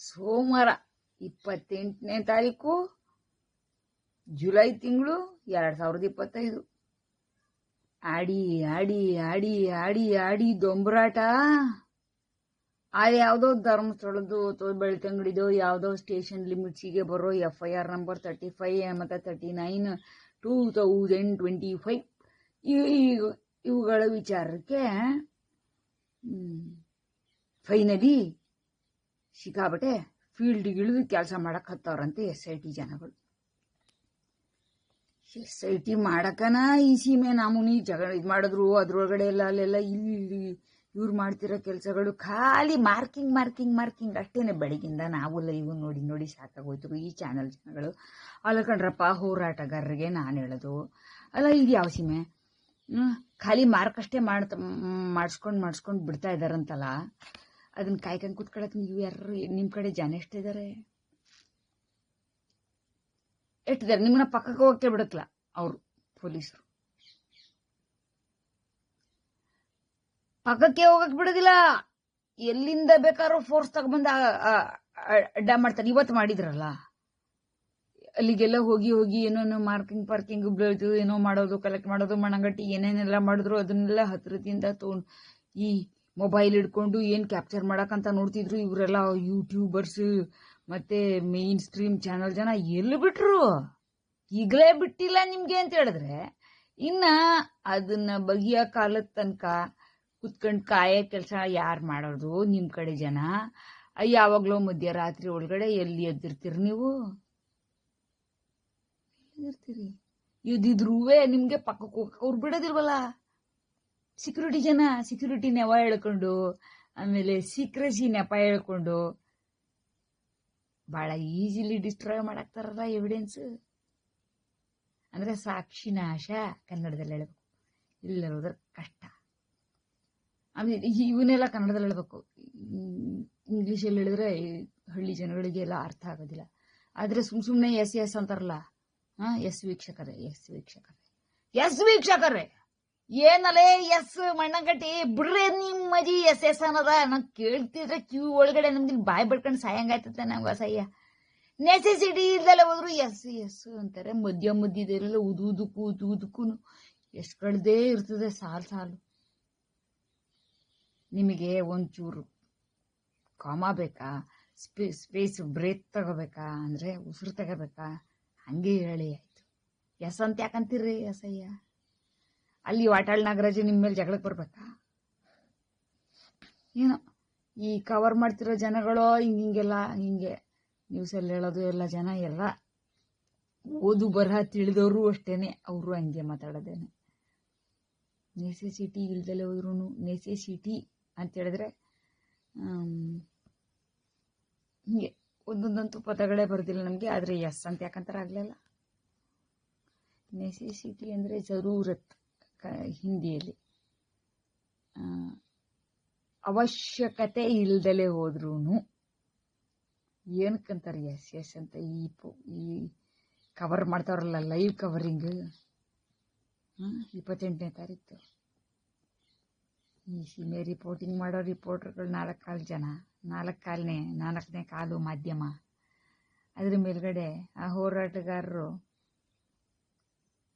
ಸೋಮವಾರ ಇಪ್ಪತ್ತೆಂಟನೇ ತಾರೀಕು, ಜುಲೈ ತಿಂಗಳು ಎರಡು ಸಾವಿರದ ಇಪ್ಪತ್ತೈದು. ಆಡಿ ಆಡಿ ಆಡಿ ಆಡಿ ಆಡಿ ದೊಂಬರಾಟ. ಆ ಯಾವುದೋ ಧರ್ಮಸ್ಥಳದ್ದು ಅಥವಾ ಬೆಳ್ತಂಗಡಿದು ಯಾವುದೋ ಸ್ಟೇಷನ್ ಲಿಮಿಟ್ಸಿಗೆ ಬರೋ F I R number thirty five ಮತ್ತು thirty nine two thousand twenty five ಇವುಗಳ ವಿಚಾರಕ್ಕೆ ಫೈನಲಿ ಸಿಕ್ಕಾಬಟ್ಟೆ ಫೀಲ್ಡಿಗೆ ಇಳಿದು ಕೆಲಸ ಮಾಡಕ್ಕೆ ಹತ್ತವ್ರಂತೆ ಎಸ್ ಐ ಟಿ ಜನಗಳು. ಎಸ್ ಐ ಟಿ ಮಾಡಕನ ಈ ಸೀಮೆ ನಾಮುನಿ ಜಗಳ ಇದು ಮಾಡಿದ್ರು, ಅದ್ರೊಳಗಡೆ ಎಲ್ಲ ಅಲ್ಲೆಲ್ಲ ಇಲ್ಲಿ ಇವ್ರು ಮಾಡ್ತಿರೋ ಕೆಲಸಗಳು ಖಾಲಿ ಮಾರ್ಕಿಂಗ್ ಮಾರ್ಕಿಂಗ್ ಮಾರ್ಕಿಂಗ್ ಅಷ್ಟೇನೆ ಬೆಳಗಿಂದ ನಾವು ಲೈವ್ ನೋಡಿ ನೋಡಿ ಸಾಕಾಗೋಯ್ತು. ಈ ಚಾನಲ್ ಜನಗಳು. ಅಲ್ಲ ಕಣ್ರಪ್ಪ, ಹೋರಾಟಗಾರರಿಗೆ ನಾನು ಹೇಳೋದು. ಅಲ್ಲ ಇದು ಯಾವ ಸೀಮೆ? ಖಾಲಿ ಮಾರ್ಕ್ ಅಷ್ಟೇ ಮಾಡ್ತಾ, ಮಾಡಿಸ್ಕೊಂಡು ಮಾಡಿಸ್ಕೊಂಡು ಬಿಡ್ತಾ ಇದಾರಂತಲ್ಲ. ಅದನ್ನ ಕಾಯ್ಕೊಂಡು ಕೂತ್ಕೊಳ್ಳೋಕೆ ನೀವು ಯಾರು ನಿಮ್ಮ ಕಡೆ ಜನ ಎಷ್ಟಿದ್ದಾರೆ ಎಷ್ಟಿದ್ದಾರೆ ನಿಮ್ಮನ್ನ ಪಕ್ಕಕ್ಕೆ ಹೋಗಕ್ಕೆ ಬಿಡಕ್ಲ ಅವರು, ಪೊಲೀಸರು. ಪಕ್ಕಕ್ಕೆ ಹೋಗಕ್ ಬಿಡೋದಿಲ್ಲ. ಎಲ್ಲಿಂದ ಬೇಕಾದ್ರೂ ಫೋರ್ಸ್ ತಗೊಂಡ್ಬಂದು ಅಡ್ಡ ಮಾಡ್ತಾರೆ. ಇವತ್ತು ಮಾಡಿದ್ರಲ್ಲ? ಅಲ್ಲಿಗೆಲ್ಲ ಹೋಗಿ ಹೋಗಿ ಏನೋ ಮಾರ್ಕಿಂಗ್ ಪಾರ್ಕಿಂಗ್ ಏನೋ ಮಾಡೋದು ಕಲೆಕ್ಟ್ ಮಾಡೋದು, ಮಣಗಟ್ಟಿ ಏನೇನೆಲ್ಲ ಮಾಡಿದ್ರು, ಅದನ್ನೆಲ್ಲ ಹತ್ತಿರದಿಂದ ತೊಗೊಂಡು ಈ ಮೊಬೈಲ್ ಹಿಡ್ಕೊಂಡು ಏನು ಕ್ಯಾಪ್ಚರ್ ಮಾಡೋಕ್ಕಂತ ನೋಡ್ತಿದ್ರು ಇವರೆಲ್ಲ ಯೂಟ್ಯೂಬರ್ಸ್ ಮತ್ತೆ ಮೇನ್ ಸ್ಟ್ರೀಮ್ ಚಾನಲ್ ಜನ ಎಲ್ಲಿ ಬಿಟ್ರು? ಈಗಲೇ ಬಿಟ್ಟಿಲ್ಲ ನಿಮಗೆ ಅಂತ ಹೇಳಿದ್ರೆ. ಇನ್ನ ಅದನ್ನ ಬಗೆಯ ಕಾಲದ ತನಕ ಕುತ್ಕೊಂಡು ಕಾಯೋ ಕೆಲಸ ಯಾರು ಮಾಡೋದು ನಿಮ್ಮ ಕಡೆ ಜನ? ಯಾವಾಗಲೂ ಮಧ್ಯರಾತ್ರಿ ಒಳಗಡೆ ಎಲ್ಲಿ ಎದ್ದಿರ್ತೀರಿ ನೀವು? ಎದ್ದಿರ್ತೀರಿ ಎದ್ದಿದ್ರೂ ನಿಮಗೆ ಪಕ್ಕಕ್ಕೆ ಹೋಗಕ್ಕೆ ಅವ್ರು ಬಿಡೋದಿಲ್ವಲ್ಲ? ಸೆಕ್ಯೂರಿಟಿ ಜನ ಸೆಕ್ಯೂರಿಟಿ ನೆವ ಹೇಳ್ಕೊಂಡು, ಆಮೇಲೆ ಸೀಕ್ರೆಸಿ ನೆಪ ಹೇಳ್ಕೊಂಡು ಭಾಳ ಈಸಿಲಿ ಡಿಸ್ಟ್ರಾಯ್ ಮಾಡಾಕ್ತಾರಲ್ಲ ಎವಿಡೆನ್ಸ್ ಅಂದ್ರೆ ಸಾಕ್ಷಿ ನಾಶ ಕನ್ನಡದಲ್ಲಿ ಹೇಳ್ಬೇಕು. ಇಲ್ಲರೋದ್ರೆ ಕಷ್ಟ. ಆಮೇಲೆ ಇವನ್ನೆಲ್ಲ ಕನ್ನಡದಲ್ಲಿ ಹೇಳ್ಬೇಕು. ಇಂಗ್ಲೀಷಲ್ಲಿ ಹೇಳಿದ್ರೆ ಹಳ್ಳಿ ಜನಗಳಿಗೆ ಎಲ್ಲ ಅರ್ಥ ಆಗೋದಿಲ್ಲ. ಆದರೆ ಸುಮ್ ಸುಮ್ಮನೆ ಎಸ್ ಎಸ್ ಅಂತಾರಲ್ಲ, ಹಾ ಎಸ್ ವೀಕ್ಷಕರೇ ಎಸ್ ವೀಕ್ಷಕರೇ ಎಸ್ ವೀಕ್ಷಕರೇ. ಏನಲ್ಲೇ ಎಸ್ ಮಣ್ಣಗಟ್ಟಿ, ಬಿಡ್ರಿ ನಿಮ್ಮ ಮಜಿ ಎಸ್ ಎಸ್ ಅನ್ನೋದ. ನಂಗೆ ಕೇಳ್ತಿದ್ರೆ ಕ್ಯೂ ಒಳಗಡೆ ನಮ್ಗೆ ಬಾಯಿ ಬಿಡ್ಕೊಂಡು ಸಾಯಂಗಾಯ್ತದೆ ನಂಗೆ ಅಸಹ್ಯ ನೆಸೆಸಿಟಿ ಇಲ್ದಲ್ಲ ಹೋದ್ರು ಎಸ್ ಎಸ್ ಅಂತಾರೆ. ಮಧ್ಯ ಮದ್ಯದಿರಲ್ಲ ಉದು ಉದುದಕ್ಕೂ ಎಷ್ಟು ಕಳ್ದೇ ಇರ್ತದೆ ಸಾಲು ಸಾಲು. ನಿಮಗೆ ಒಂಚೂರು ಕಾಮ ಬೇಕಾ? ಸ್ಪೇ, ಸ್ಪೇಸ್ ಬ್ರೇಕ್ ತಗೋಬೇಕಾ? ಅಂದರೆ ಉಸಿರು ತಗೋಬೇಕಾ? ಹಂಗೆ ಹೇಳಿ ಆಯಿತು. ಎಸ್ ಅಂತ ಯಾಕಂತೀರಿ ಅಸಹ್ಯ ಅಲ್ಲಿ ವಾಟಾಳ್ ನಾಗರಾಜ ನಿಮ್ಮ ಮೇಲೆ ಜಗಳಕ್ಕೆ ಬರ್ಬೇಕಾ? ಏನೋ, ಈ ಕವರ್ ಮಾಡ್ತಿರೋ ಜನಗಳು, ಹಿಂಗೆ ಹಿಂಗೆಲ್ಲ, ಹಿಂಗೆ ನ್ಯೂಸಲ್ಲಿ ಹೇಳೋದು ಎಲ್ಲ ಜನ ಎಲ್ಲ ಓದು, ಬರಹ ತಿಳಿದವರು ಅಷ್ಟೇನೆ, ಅವರು ಹಂಗೆ ಮಾತಾಡೋದೇನೆ. ನೆಸೆಸಿಟಿ ಇಲ್ದಲೆ ಹೋದ್ರೂ ನೆಸೆಸಿಟಿ ಅಂತ ಹೇಳಿದ್ರೆ ಹಿಂಗೆ ಒಂದೊಂದಂತೂ ಪದಗಳೇ ಬರೋದಿಲ್ಲ ನಮಗೆ, ಆದರೆ ಎಸ್ ಅಂತ ಯಾಕಂತಾರೆ ಆಗಲಿಲ್ಲ ನೆಸೆಸಿಟಿ ಅಂದರೆ ಜರೂರತ್. ಕ, ಹಿಂದಿಯಲ್ಲಿ. ಅವಶ್ಯಕತೆ ಇಲ್ದಲೆ ಹೋದ್ರೂ ಏನಕ್ಕಂತಾರೆ ಎಸ್ ಎಸ್ ಅಂತ, ಈ ಈ ಕವರ್ ಮಾಡ್ತಾವ್ರಲ್ಲ ಲೈವ್ ಕವರಿಂಗ್ ಇಪ್ಪತ್ತೆಂಟನೇ ತಾರೀಕು. ಈ ಸಿಮೆ ರಿಪೋರ್ಟಿಂಗ್ ಮಾಡೋ ರಿಪೋರ್ಟರ್ಗಳು ನಾಲ್ಕು ಕಾಲು ಜನ ನಾಲ್ಕು ಕಾಲನೇ ನಾಲ್ಕನೇ ಕಾಲು ಮಾಧ್ಯಮ. ಅದ್ರ ಮೇಲ್ಗಡೆ ಆ ಹೋರಾಟಗಾರರು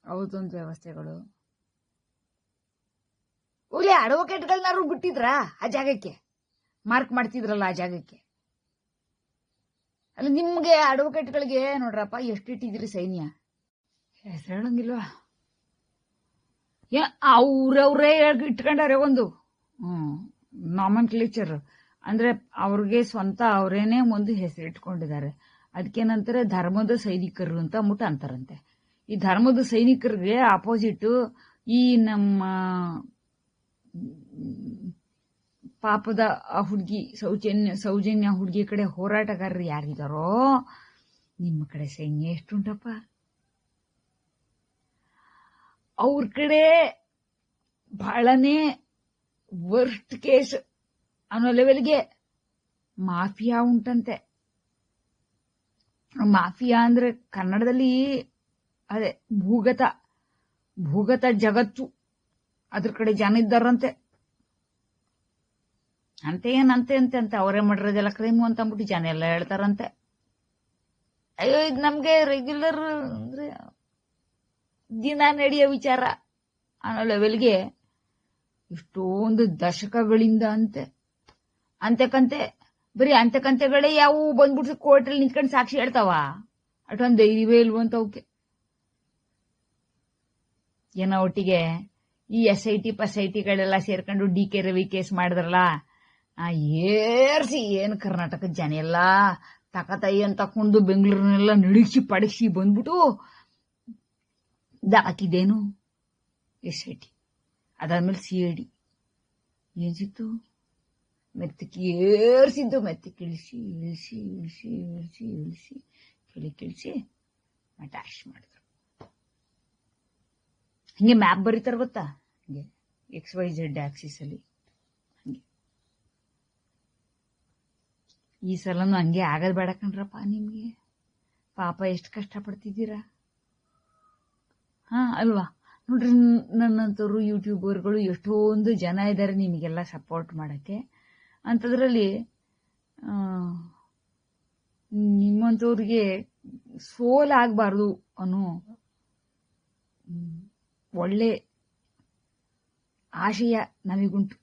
ಅವ್ರದೊಂದು ವ್ಯವಸ್ಥೆಗಳು. ಒಳ್ಳೆ ಅಡ್ವೊಕೇಟ್ಗಳನ್ನಾರು ಬಿಟ್ಟಿದ್ರ ಆ ಜಾಗಕ್ಕೆ? ಮಾರ್ಕ್ ಮಾಡ್ತಿದ್ರಲ್ಲ ಆ ಜಾಗಕ್ಕೆ? ಅಲ್ಲಿ ನಿಮ್ಗೆ ಅಡ್ವೊಕೇಟ್ಗಳಿಗೆ ನೋಡ್ರಪ್ಪ, ಎಷ್ಟು ಇಟ್ಟಿದ್ರಿ ಸೈನ್ಯ? ಹೆಸರಂಗಿಲ್ವಾ ಅವ್ರವ್ರೇ ಇಟ್ಕೊಂಡಾರೆ ಒಂದು. ಹ್ಮ್ ನಾಮನ್ ಕ್ಲೇಚರ್ ಅಂದ್ರೆ ಅವ್ರಿಗೆ ಸ್ವಂತ ಅವರೇನೆ ಒಂದು ಹೆಸರು ಇಟ್ಕೊಂಡಿದ್ದಾರೆ. ಅದಕ್ಕೇನಂತಾರೆ ಧರ್ಮದ ಸೈನಿಕರು ಅಂತ ಮುಟ್ಟ ಅಂತಾರಂತೆ. ಈ ಧರ್ಮದ ಸೈನಿಕರಿಗೆ ಅಪೋಸಿಟ್ ಈ ನಮ್ಮ ಪಾಪದ ಆ ಹುಡುಗಿ, ಸೌಜನ್ಯ ಸೌಜನ್ಯ ಹುಡುಗಿ ಕಡೆ ಹೋರಾಟಗಾರರು ಯಾರಿದಾರೋ, ನಿಮ್ಮ ಕಡೆ ಸೈನ್ಯ ಎಷ್ಟುಂಟಪ್ಪ? ಅವ್ರ ಕಡೆ ಬಹಳನೇ ವರ್ಸ್ಟ್ ಕೇಸ್ ಅನ್ನೋ ಲೆವೆಲ್ಗೆ ಮಾಫಿಯಾ ಉಂಟಂತೆ. ಮಾಫಿಯಾ ಅಂದ್ರೆ ಕನ್ನಡದಲ್ಲಿ ಅದೇ ಭೂಗತ ಭೂಗತ ಜಗತ್ತು. ಅದ್ರ ಕಡೆ ಜನ ಇದ್ದಾರಂತೆ. ಅಂತ ಏನಂತೆ ಅಂತೆ ಅಂತ ಅವರೇ ಮಾಡಿರೋದೆಲ್ಲ ಕ್ರೈಮು ಅಂತ ಅಂದ್ಬಿಟ್ಟು ಜನ ಎಲ್ಲ ಹೇಳ್ತಾರಂತೆ. ಅಯ್ಯೋ, ಇದು ನಮ್ಗೆ ರೆಗ್ಯುಲರ್ ಅಂದ್ರೆ ದಿನ ನಡೆಯೋ ವಿಚಾರ ಅನ್ನೋ ಲೆವೆಲ್ಗೆ ಇಷ್ಟೊಂದು ದಶಕಗಳಿಂದ ಅಂತೆ. ಅಂತೆಕಂತೆ ಬರೀ ಅಂತೆಕಂತೆಗಳೇ ಯಾವು ಬಂದ್ಬಿಟ್ಟು ಕೋರ್ಟಲ್ಲಿ ನಿಂತ್ಕೊಂಡು ಸಾಕ್ಷಿ ಹೇಳ್ತಾವ. ಅಷ್ಟೊಂದು ಧೈರ್ಯವೇ ಇಲ್ವಂತ ಅವಕ್ಕೆ ಏನೋ ಒಟ್ಟಿಗೆ ಈ ಎಸ್ ಐ ಟಿ ಪಸ್ ಐ ಟಿಗಳೆಲ್ಲ ಸೇರ್ಕೊಂಡು ಡಿ ಕೆ ರವಿ ಕೇಸ್ ಮಾಡಿದ್ರಲ್ಲ ಏರ್ಸಿ ಏನು ಕರ್ನಾಟಕ ಜನ ಎಲ್ಲ ತಕತಾಯಿ ಅಂತ ತಕೊಂಡು ಬೆಂಗಳೂರನ್ನೆಲ್ಲ ನಡಿಸಿ ಪಡಿಸಿ ಬಂದ್ಬಿಟ್ಟು ಹಾಕಿದ್ದೇನು ಎಸ್ ಐ ಟಿ ಅದಾದ್ಮೇಲೆ ಸಿ ಐ ಡಿ ಏನ್ ಸಿಕ್ತು? ಮೆತ್ತಕ್ಕೆ ಏರ್ಸಿದ್ದು, ಮೆತ್ತಕ್ಕೆ ಇಳಿಸಿ ಇಳಿಸಿ ಇಳಿಸಿ ಇಳಿಸಿ ಇಳಿಸಿ ಕೆಳಗೆ ಇಳಿಸಿ ಮಟ್ಯಾಶ್ ಮಾಡಿದ್ರು. ಹಿಂಗೆ ಮ್ಯಾಪ್ ಬರೀತಾರ ಗೊತ್ತಾ? ಹಿಂಗೆ. ಎಕ್ಸ್ ವೈ ಝೆಡ್ ಆಕ್ಸಿಸ್ ಅಲ್ಲಿ. ಹಂಗೆ. ಈ ಸಲನು ಹಂಗೆ ಆಗದ್ ಬೇಡ ಕಣ್ರಪ್ಪ ನಿಮಗೆ. ಪಾಪ ಎಷ್ಟು ಕಷ್ಟಪಡ್ತಿದ್ದೀರಾ? ಹಾಂ, ಅಲ್ವಾ? ನೋಡ್ರಿ ನನ್ನಂಥವ್ರು ಯೂಟ್ಯೂಬರ್ಗಳು ಎಷ್ಟೊಂದು ಜನ ಇದ್ದಾರೆ ನಿಮಗೆಲ್ಲ ಸಪೋರ್ಟ್ ಮಾಡಕ್ಕೆ. ಅಂಥದ್ರಲ್ಲಿ ನಿಮ್ಮಂಥವ್ರಿಗೆ ಸೋಲಾಗಬಾರ್ದು ಅನ್ನೋ ಒಳ್ಳೆ ಆಶಯ ನಮಗುಂಟು.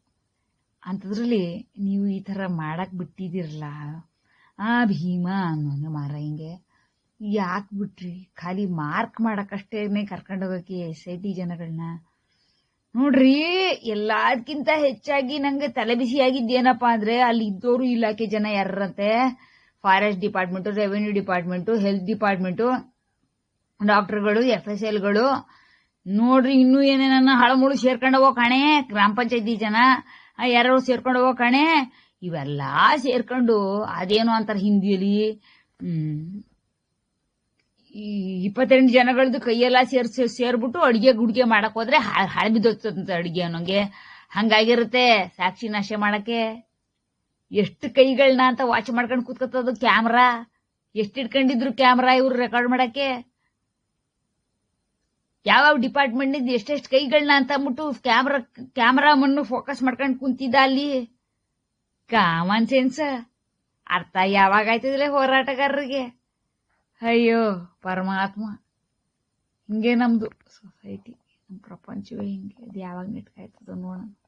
ಅಂಥದ್ರಲ್ಲಿ ನೀವು ಈ ಥರ ಮಾಡಕ್ ಬಿಟ್ಟಿದ್ದೀರಲ್ಲ. ಆ ಭೀಮ ಅನ್ನೋನು ಮಾರ ಹಿಂಗೆ ಯಾಕೆ ಬಿಟ್ರಿ? ಖಾಲಿ ಮಾರ್ಕ್ ಮಾಡೋಕ್ಕಷ್ಟೇ ಕರ್ಕೊಂಡು ಹೋಗಕ್ಕೆ ಎಸ್ ಐ ಟಿ ಜನಗಳನ್ನ ನೋಡ್ರಿ ಎಲ್ಲದಕ್ಕಿಂತ ಹೆಚ್ಚಾಗಿ ನಂಗೆ ತಲೆ ಬಿಸಿ ಆಗಿದ್ದೇನಪ್ಪ ಅಂದ್ರೆ ಅಲ್ಲಿ ಇದ್ದೋರು ಇಲಾಖೆ ಜನ ಯಾರಂತೆ forest department, revenue department, health department, ಡಾಕ್ಟರ್ಗಳು, ಎಫ್ ಎಸ್ ಎಲ್ಗಳು ನೋಡ್ರಿ, ಇನ್ನೂ ಏನೇನ ಹಳಮುಳು ಸೇರ್ಕೊಂಡು ಹೋಗೋ ಕಣೆ, ಗ್ರಾಮ ಪಂಚಾಯತಿ ಜನ ಯಾರು ಸೇರ್ಕೊಂಡು ಹೋಗೋ ಕಣೆ, ಇವೆಲ್ಲ ಸೇರ್ಕೊಂಡು ಅದೇನು ಅಂತಾರೆ ಹಿಂದಿಯಲ್ಲಿ. ಇಪ್ಪತ್ತೆಂಟು ಜನಗಳದ್ದು ಕೈಯೆಲ್ಲ ಸೇರ್- ಸೇರ್ಬಿಟ್ಟು ಅಡಿಗೆ ಗುಡಿಗೆ ಮಾಡಕ್ ಹೋದ್ರೆ ಹಳೆ ಬಿದ್ದೋಗ್ತದಂತೆ ಅಡಿಗೆ ಅನ್ನೋಂಗೆ. ಹಂಗಾಗಿರುತ್ತೆ ಸಾಕ್ಷಿ ನಾಶ ಮಾಡಕ್ಕೆ. ಎಷ್ಟು ಕೈಗಳನ್ನ ಅಂತ ವಾಚ್ ಮಾಡ್ಕೊಂಡು ಕೂತ್ಕೊತದು ಕ್ಯಾಮ್ರಾ ಎಷ್ಟು ಇಟ್ಕೊಂಡಿದ್ರು ಕ್ಯಾಮ್ರಾ ಇವ್ರು ರೆಕಾರ್ಡ್ ಮಾಡಕ್ಕೆ? ಯಾವ್ಯಾವ ಡಿಪಾರ್ಟ್ಮೆಂಟ್ ಎಷ್ಟೆಷ್ಟು ಕೈಗಳನ್ನ ಅಂತ ಅಂದ್ಬಿಟ್ಟು ಕ್ಯಾಮ್ರಾ ಕ್ಯಾಮ್ರಾಮನ್ನು ಫೋಕಸ್ ಮಾಡ್ಕೊಂಡು ಕುಂತಿದ್ದ ಅಲ್ಲಿ? ಕಾಮನ್ ಸೆನ್ಸ್ ಅರ್ಥ ಯಾವಾಗ ಆಯ್ತದಿಲ್ಲ ಹೋರಾಟಗಾರರಿಗೆ? ಅಯ್ಯೋ, ಪರಮಾತ್ಮ. ಹಿಂಗೆ ನಮ್ದು ಸೊಸೈಟಿ ನಮ್ಮ ಪ್ರಪಂಚವೇ ಹಿಂಗೆ. ಅದು ಯಾವಾಗ ನೆಟ್ಕಾಯ್ತದೋ ನೋಡೋಣ.